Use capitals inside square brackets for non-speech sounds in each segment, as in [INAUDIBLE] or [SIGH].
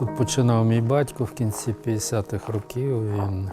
Тут починав мій батько в кінці 50-х років. Він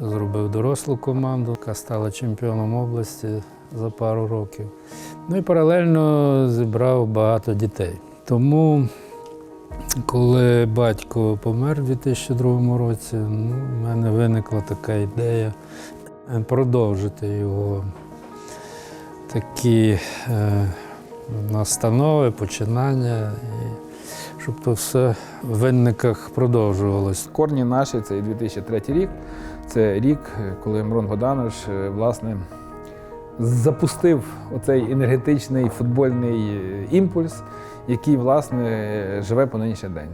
зробив дорослу команду, яка стала чемпіоном області за пару років. Ну і паралельно зібрав багато дітей. Тому, коли батько помер у 2002 році, ну, в мене виникла така ідея продовжити його такі е, настанови, починання, щоб то все в винниках продовжувалось. Корні наші це 2003 рік. Це рік, коли Мрон Богданович е, власне запустив оцей енергетичний футбольний е, імпульс, який власне живе по нинішній день.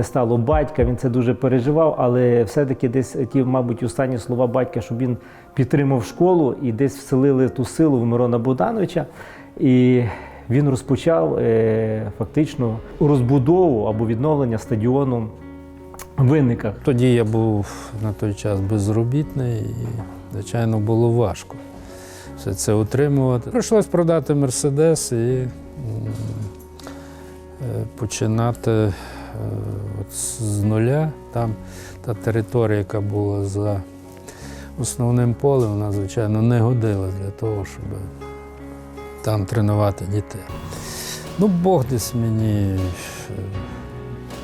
Не стало батька, він це дуже переживав, але все-таки десь ті, мабуть, останні слова батька, щоб він підтримав школу і десь вселили ту силу в Мирона Богдановича. І він розпочав е, фактично розбудову або відновлення стадіону в винниках. Тоді я був на той час безробітний і, звичайно, було важко все це утримувати. Прийшлось продати Мерседес і е, починати з нуля. Там та територія, яка була за основним полем, вона, звичайно, не годилась для того, щоб там тренувати дітей. Ну, Бог десь мені е,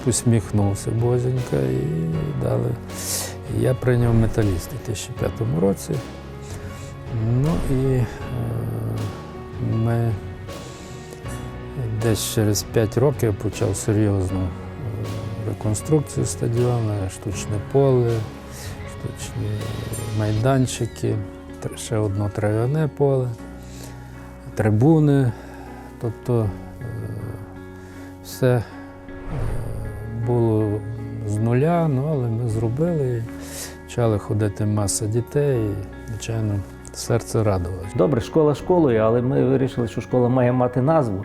усміхнувся Бозенька і дали. Я прийняв металіст у 2005 році. Ну і е, ми десь через 5 років почав серйозну е, реконструкцію стадіону, штучне поле, штучні майданчики, ще одно трав'яне поле, трибуни. Тобто е, все е, було з нуля, ну, але ми зробили. Почали ходити маса дітей, і, звичайно, серце радувалося. Добре, школа школою, але ми вирішили, що школа має мати назву.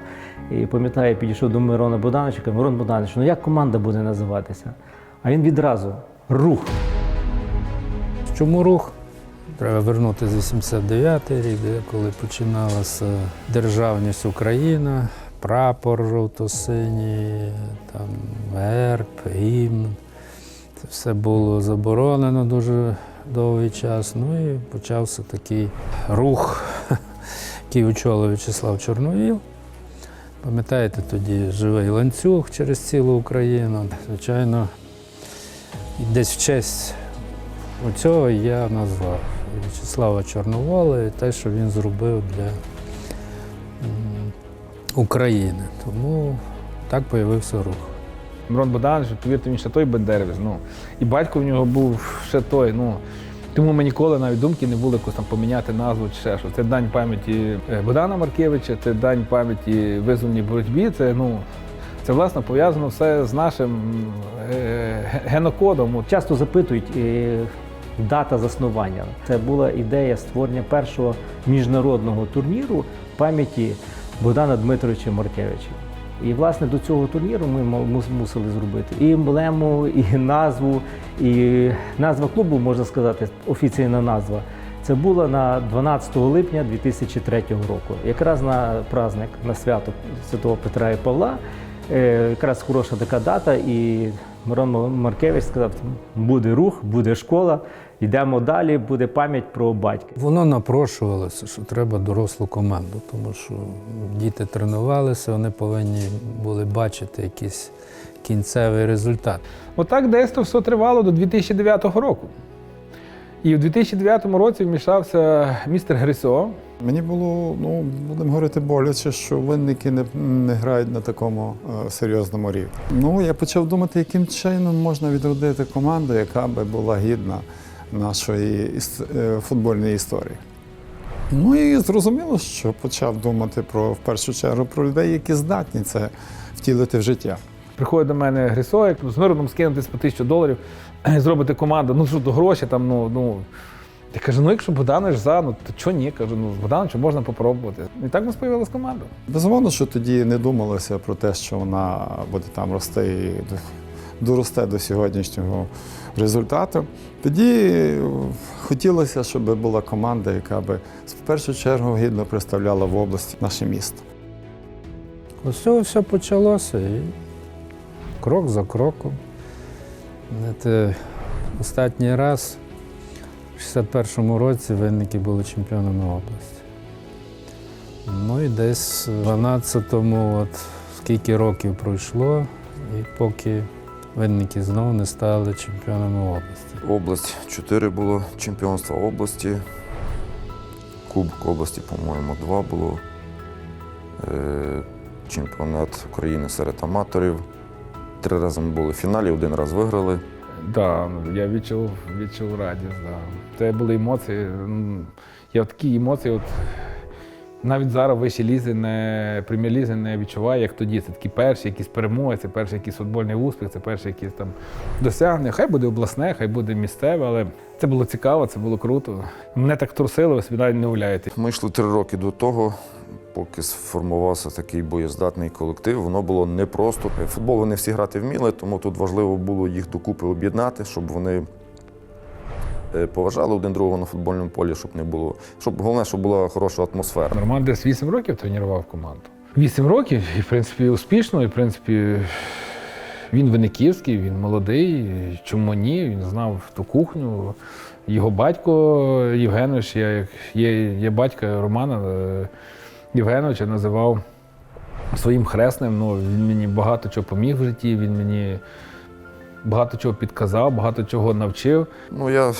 І пам'ятаю, я підійшов до Мирона Богдановича, кажу, Мирон Богданович, ну як команда буде називатися? А він відразу рух. Чому рух? Треба вернути з 89 рік, коли починалася державність Україна, прапор жовто-синій, там герб, гімн. Це все було заборонено дуже довгий час. Ну і почався такий рух, [LAUGHS] який очолив В'ячеслав Чорновіл. Пам'ятаєте, тоді живий ланцюг через цілу Україну. Звичайно, десь в честь оцього я назвав В'ячеслава Чорновола і те, що він зробив для України. Тому так появився рух. Мирон Богданович, повірте, він ще той бендерівець. Ну, і батько в нього був ще той. Ну, тому ми ніколи навіть думки не було якось там поміняти назву чи ще що. Це дань пам'яті е, Богдана Маркевича, це дань пам'яті визвольній боротьбі. Це, ну, це власне пов'язано все з нашим е, генокодом. Часто запитують е, дата заснування. Це була ідея створення першого міжнародного турніру пам'яті Богдана Дмитровича Маркевича. І власне до цього турніру ми мусили зробити і емблему, і назву, і назва клубу, можна сказати, офіційна назва. Це було на 12 липня 2003 року. Якраз на праздник, на свято Святого Петра і Павла. Е, Якраз хороша така дата, і Мирон Маркевич сказав: буде рух, буде школа, йдемо далі, буде пам'ять про батька. Воно напрошувалося, що треба дорослу команду, тому що діти тренувалися, вони повинні були бачити якийсь кінцевий результат. Отак десь все тривало до 2009 року. І в 2009 році вмішався містер Грисо. Мені було, ну будемо говорити, боляче, що винники не, не грають на такому е, серйозному рівні. Ну, я почав думати, яким чином можна відродити команду, яка би була гідна нашої е, футбольної історії. Ну і зрозуміло, що почав думати про в першу чергу про людей, які здатні це втілити в життя. Приходить до мене Грисо, як з миром скинути по тисячу доларів, зробити команду. Ну що до гроші там, ну. ну. Я кажу, ну якщо Богданович за, ну то чого ні? Кажу, ну з Богдановичем можна попробувати. І так у нас з'явилася команда. Безумовно, що тоді не думалося про те, що вона буде там рости і доросте до сьогоднішнього результату. Тоді е, хотілося, щоб була команда, яка би в першу чергу гідно представляла в області наше місто. Ось цього все почалося і крок за кроком. Знаєте, останній раз в 61-му році винники були чемпіонами області. Ну і десь в 12-му, от скільки років пройшло, і поки винники знову не стали чемпіонами області. Область 4 було чемпіонства області. Кубок області, по-моєму, 2 було. Е, Чемпіонат України серед аматорів. Три рази ми були в фіналі, один раз виграли. Да, я відчув, відчув радість. Да. Це були емоції. Я такі емоції, от, навіть зараз вищі лізи не прем'єр-лізи не відчуваю, як тоді. Це такі перші якісь перемоги, це перший якийсь футбольний успіх, це перші якісь там досягнення. Хай буде обласне, хай буде місцеве, але це було цікаво, це було круто. Мене так трусило, ви собі навіть не уявляєте. Ми йшли три роки до того, поки сформувався такий боєздатний колектив. Воно було непросто. Футбол вони всі грати вміли, тому тут важливо було їх докупи об'єднати, щоб вони поважали один другого на футбольному полі, щоб не було. Щоб головне, щоб була хороша атмосфера. Роман десь 8 років тренував команду. 8 років, і в принципі успішно, і в принципі він виниківський, він молодий. Чому ні? Він знав ту кухню. Його батько Євгенович, я як є, є батько Романа е, Євгеновича, називав своїм хресним. Ну, він мені багато чого поміг в житті, він мені багато чого підказав, багато чого навчив. Ну, я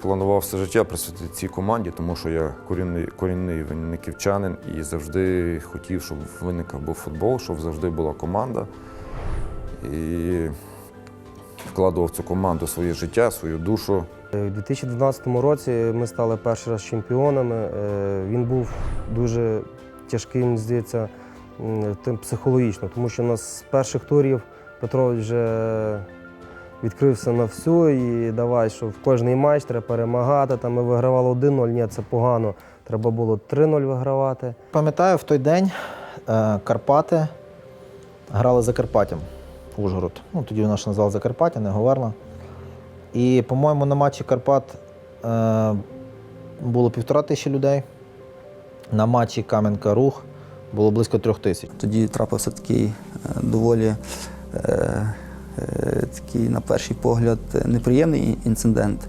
планував все життя присвятити цій команді, тому що я корінний, корінний винниківчанин і завжди хотів, щоб в винниках був футбол, щоб завжди була команда. І вкладував в цю команду своє життя, свою душу. У 2012 році ми стали перший раз чемпіонами. Е, Він був дуже тяжким, здається, тим психологічно, тому що у нас з перших турів Петрович вже відкрився на всю і давай, що в кожний матч треба перемагати. Там ми вигравали 1-0, ні, це погано. Треба було 3-0 вигравати. Пам'ятаю, в той день е, Карпати грали за Карпаттям Ужгород. Ну, тоді вона ще називала Закарпаття, не Говерла. І, по-моєму, на матчі Карпат е, було півтора тисячі людей. На матчі Кам'янка Рух було близько трьох тисяч. Тоді трапився такий е, доволі такий, на перший погляд, неприємний інцидент,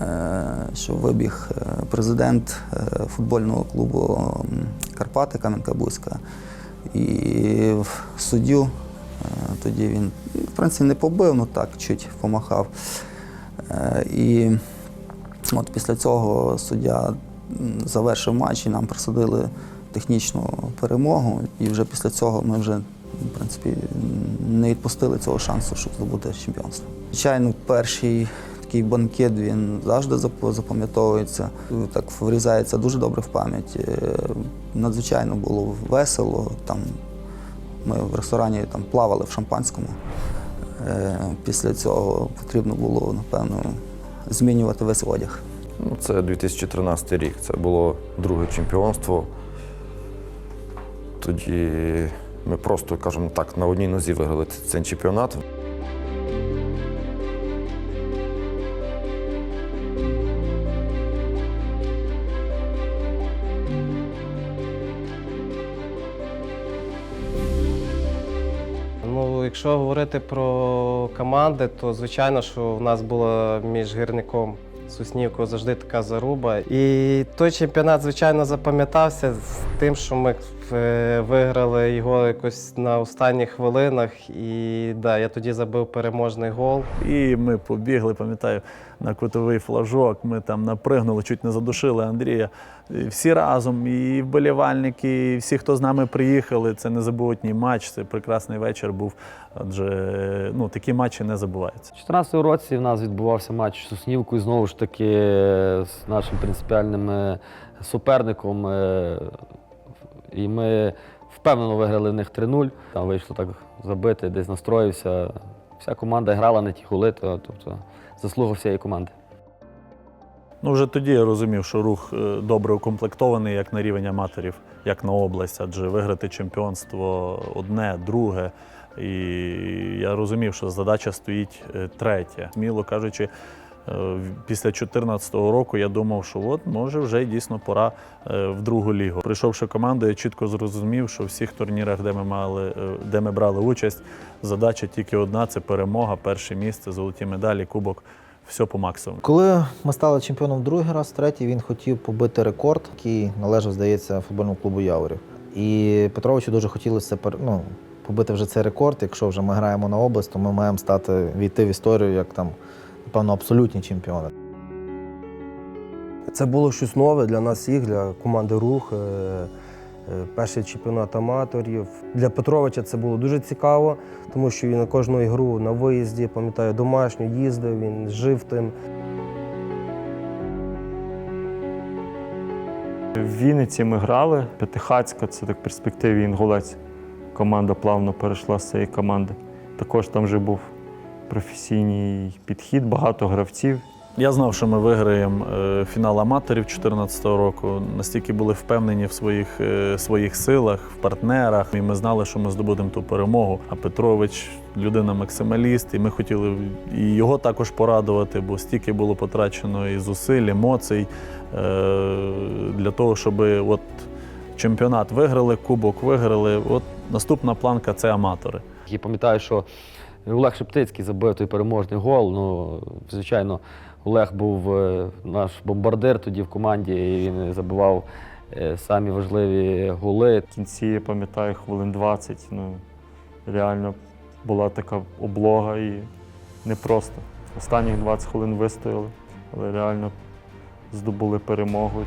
е, що вибіг е, президент е, футбольного клубу Карпати Кам'янка Бузька. І суддю е, тоді він, в принципі, не побив, ну так, чуть помахав. Е, І от після цього суддя завершив матч і нам присудили технічну перемогу. І вже після цього ми вже в принципі не відпустили цього шансу, щоб здобути чемпіонство. Звичайно, перший такий банкет він завжди запам'ятовується. Так врізається дуже добре в пам'ять. Е, Надзвичайно було весело. Там ми в ресторані там плавали в шампанському. Е, Після цього потрібно було, напевно, змінювати весь одяг. Ну, це 2013 рік. Це було друге чемпіонство. Тоді ми просто, кажемо так, на одній нозі виграли цей чемпіонат. Якщо говорити про команди, то звичайно, що в нас була між гірником і Соснівкою завжди така заруба. І той чемпіонат, звичайно, запам'ятався з тим, що ми е, виграли його якось на останніх хвилинах. І да, я тоді забив переможний гол. І ми побігли, пам'ятаю, на кутовий флажок. Ми там напригнули, чуть не задушили Андрія. І Всі разом, і вболівальники, і всі, хто з нами приїхали. Це незабутній матч, це прекрасний вечір був. Адже ну, такі матчі не забуваються. У 2014 році в нас відбувався матч з Соснівкою, знову ж таки з нашим принципіальним е, суперником. е, І ми впевнено виграли в них 3-0. Там вийшло так забити, десь настроївся. Вся команда грала на ті голи, то- тобто заслуга всієї команди. Ну, вже тоді я розумів, що рух е, добре укомплектований як на рівень аматорів, як на область, адже виграти чемпіонство одне, друге. І я розумів, що задача стоїть е, третя. Сміло кажучи, після 2014 року я думав, що от може вже дійсно пора е, в другу лігу. Прийшовши команду, я чітко зрозумів, що в всіх турнірах, де ми мали, е, де ми брали участь, задача тільки одна це перемога, перше місце, золоті медалі, кубок. Все по максимуму. Коли ми стали чемпіоном другий раз, третій, він хотів побити рекорд, який належав, здається, футбольному клубу Яворів. І Петровичу дуже хотілося ну, побити вже цей рекорд. Якщо вже ми граємо на область, то ми маємо стати війти в історію як там, напевно, абсолютні чемпіони. Це було щось нове для нас всіх, для команди Рух. е, е, Перший чемпіонат аматорів. Для Петровича це було дуже цікаво, тому що він на кожну ігру на виїзді, пам'ятаю, домашню їздив, він жив тим. В Вінниці ми грали. П'ятихацька це так в перспективі інгулець. Команда плавно перейшла з цієї команди. Також там вже був професійний підхід, багато гравців. Я знав, що ми виграємо е, фінал аматорів 2014 року. Настільки були впевнені в своїх, е, своїх силах, в партнерах. І ми знали, що ми здобудемо ту перемогу. А Петрович людина максималіст, і ми хотіли і його також порадувати, бо стільки було потрачено і зусиль, емоцій е, для того, щоб от чемпіонат виграли, кубок виграли. От наступна планка це аматори. Я пам'ятаю, що Олег Шептицький забив той переможний гол. Ну, звичайно, Олег був е, наш бомбардир тоді в команді, і він забивав е, самі важливі голи. В кінці, я пам'ятаю, хвилин 20. Ну, реально була така облога і непросто. Останніх 20 хвилин вистояли, але реально здобули перемогу.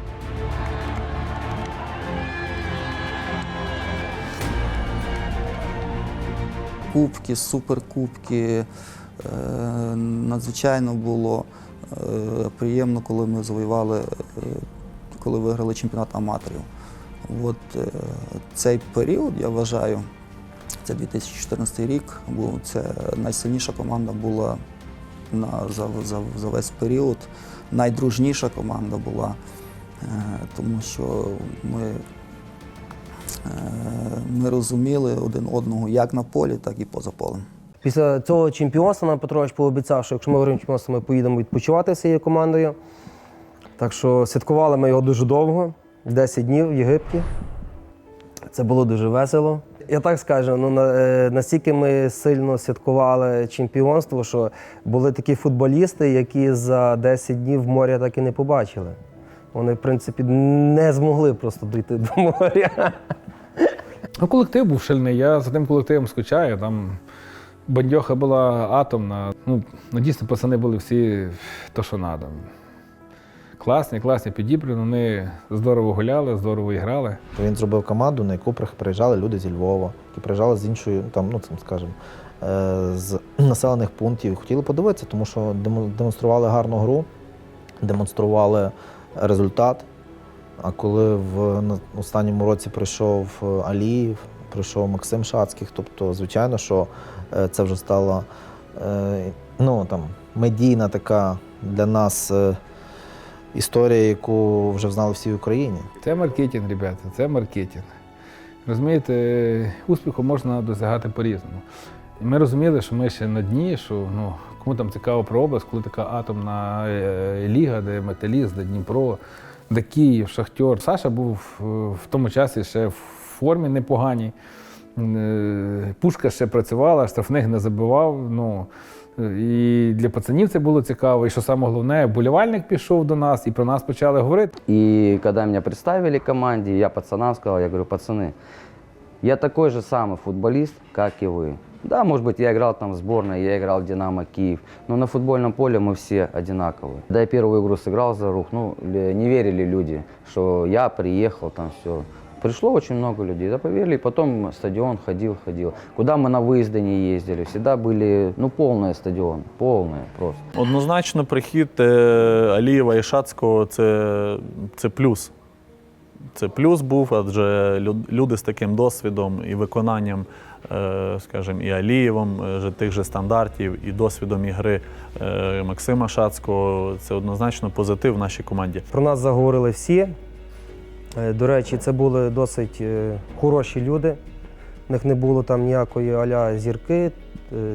Кубки, суперкубки. Е, Надзвичайно було е, приємно, коли ми завоювали, е, коли виграли чемпіонат аматорів. От цей період, я вважаю, це 2014 рік, був це найсильніша команда була на, за, за, за весь період. Найдружніша команда була, тому що ми Ми розуміли один одного як на полі, так і поза полем. Після цього чемпіонства нам Петрович пообіцяв, що якщо ми виграємо чемпіонство, ми поїдемо відпочивати всією командою. Так що святкували ми його дуже довго, 10 днів в Єгипті. Це було дуже весело. Я так скажу, ну е, настільки ми сильно святкували чемпіонство, що були такі футболісти, які за 10 днів моря так і не побачили. Вони, в принципі, не змогли просто дійти до моря. Ну, колектив був шальний. Я за тим колективом скучаю. Там бандьоха була атомна. Ну, ну дійсно, пацани були всі то, що треба. Класні, класні підібрані. Вони здорово гуляли, здорово грали. Він зробив команду, на яку приїжджали люди зі Львова, які приїжджали з іншої, там, ну, там, скажімо, е, з [CLEARS THROAT] населених пунктів. Хотіли подивитися, тому що демо- демонстрували гарну гру, демонстрували результат. А коли в останньому році прийшов е, Аліїв, прийшов Максим Шацьких, тобто, звичайно, що е, це вже стала е, ну, там, медійна така для нас історія, яку вже знали всі в Україні. Це маркетинг, ребята, це маркетинг. Розумієте, успіху можна досягати по-різному. Ми розуміли, що ми ще на дні, що ну, кому там цікаво про область, коли така атомна ліга, де Металіст, де Дніпро, де Київ, Шахтер. Саша був е, в тому часі ще в формі непоганій. Е, Пушка ще працювала, штрафних не забивав. Ну, і для пацанів це було цікаво. І що саме головне, болівальник пішов до нас, і про нас почали говорити. И когда меня представили команде, я пацанам сказал, я говорю, пацаны, я такой же самый футболист, как и вы. Да, может быть, я играл там в сборной, я играл в «Динамо Киев», но на футбольном поле мы все одинаковые. Когда я первую игру сыграл за рух, ну, ле- не верили люди, что я приехал, там все. Пришло очень много людей, да, поверили, и потом стадион ходил, ходил. Куда мы на выезды не ездили, всегда были, ну, полные стадионы, полные просто. Однозначно, прихід е, Алієва і Шацького це, це плюс. Це плюс був, адже люди з таким досвідом і виконанням, е, скажімо, і Алієвом е, тих же стандартів, і досвідом ігри е, Максима Шацького це однозначно позитив в нашій команді. Про нас заговорили всі. До речі, це були досить хороші люди. в них не було там ніякої аля зірки,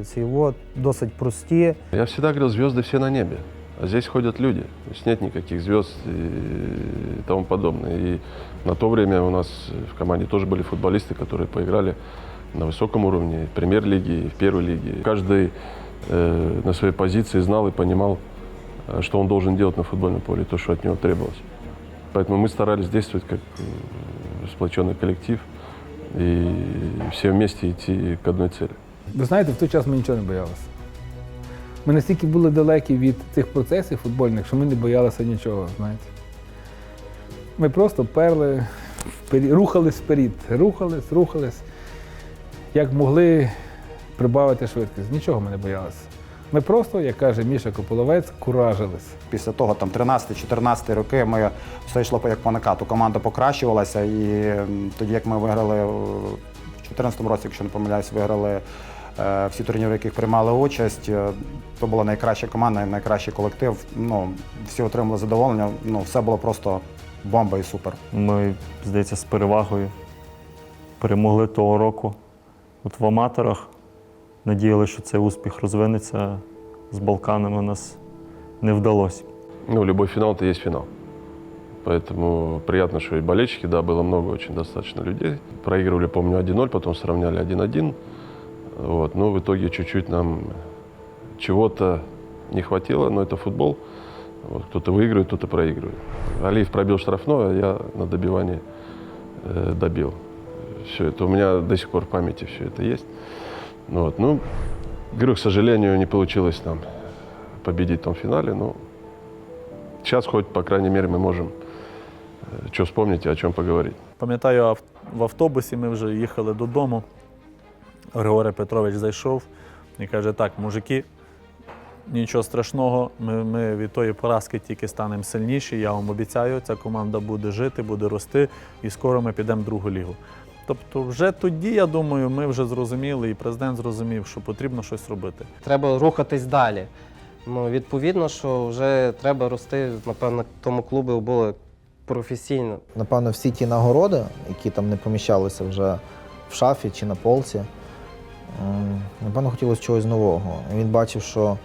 ці досить прості. Я всегда говорил, звезды все на небе. А здесь ходят люди. То есть нет никаких звезд и тому подобное. И на то время у нас в команде тоже были футболисты, которые поиграли на высоком уровне, в премьер-лиге, и в первой лиге. Каждый э, на своей позиции знал и понимал, э, что он должен делать на футбольном поле, то, что от него требовалось. Поэтому мы старались действовать как э, сплоченный коллектив и все вместе идти к одной цели. Ви знаєте, в той час ми нічого не боялися. Ми настільки були далекі від цих процесів футбольних, що ми не боялися нічого, знаєте. Ми просто перли, рухались вперед, рухались, рухались, як могли прибавити швидкість. Нічого ми не боялися. Ми просто, як каже Міша Кополовець, куражились. Після того, там 13-14 роки, ми все йшло як по накату. Команда покращувалася, і тоді, як ми виграли в 2014 році, якщо не помиляюсь, виграли всі турніри, в яких приймали участь. е, То була найкраща команда, найкращий колектив. Ну, всі отримали задоволення. Ну, все було просто бомба і супер. Ми, здається, з перевагою перемогли того року. От в аматорах надіялися, що цей успіх розвинеться. З Балканами у нас не вдалося. Ну, любой финал – это есть финал. Поэтому приятно, что и болельщики, да, было много очень достаточно людей. Проигрывали, помню, 1-0, потом сравняли 1-1. Вот. Но в итоге чуть-чуть нам чего-то не хватило, но это футбол. Вот. Кто-то выигрывает, кто-то проигрывает. Алиев пробил штрафной, а я на добивании э, добил. Все это у меня до сих пор в памяти все это есть. Ну Вот. Ну, говорю, к сожалению, не получилось нам победить в том финале, но сейчас хоть, по крайней мере, мы можем что вспомнить и о чем поговорить. Пам'ятаю, в автобусі ми вже їхали додому. Григорій Петрович зайшов і каже: так, мужики, нічого страшного, ми, ми від тої поразки тільки станемо сильніші. Я вам обіцяю, ця команда буде жити, буде рости, і скоро ми підемо в другу лігу. Тобто, вже тоді, я думаю, ми вже зрозуміли, і президент зрозумів, що потрібно щось робити. Треба рухатись далі. Ну, відповідно, що вже треба рости, напевно, тому клубі було професійно. Напевно, всі ті нагороди, які там не поміщалися вже в шафі чи на полці, напевно, хотілося чогось нового. Він бачив, що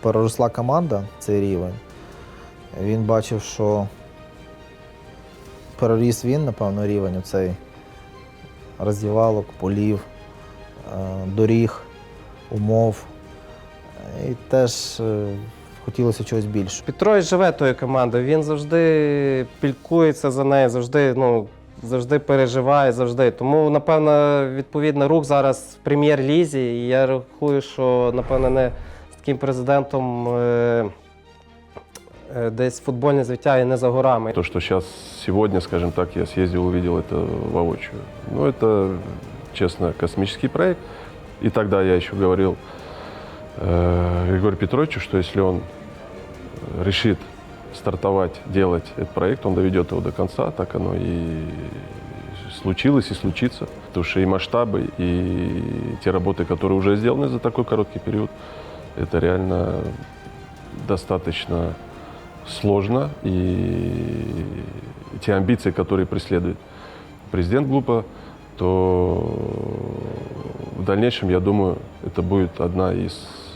переросла команда цей рівень. Він бачив, що переріс він, напевно, рівень оцей роздівалок, полів, е, доріг, умов. І теж е, хотілося чогось більше. Петрович живе тою командою, він завжди пількується за нею, завжди, ну, завжди переживає, завжди. Тому, напевно, відповідно, рух зараз в прем'єр-лізі. І я рахую, що, напевно, не з таким президентом е, е, десь футбольне звиття і не за горами. То, что сейчас, сегодня, скажем так, я съездил, увидел это воочию. Ну, это, честно, космический проект. И тогда я еще говорил э, Григорию Петровичу, что если он решит стартовать, делать этот проект, он доведет его до конца, так оно и случилось и случится. Потому что и масштабы, и те работы, которые уже сделаны за такой короткий период, это реально достаточно сложно. И те амбиции, которые преследует президент Глупа, то в дальнейшем, я думаю, это будет одна из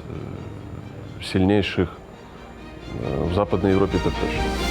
э, сильнейших в Западній Європі так точно.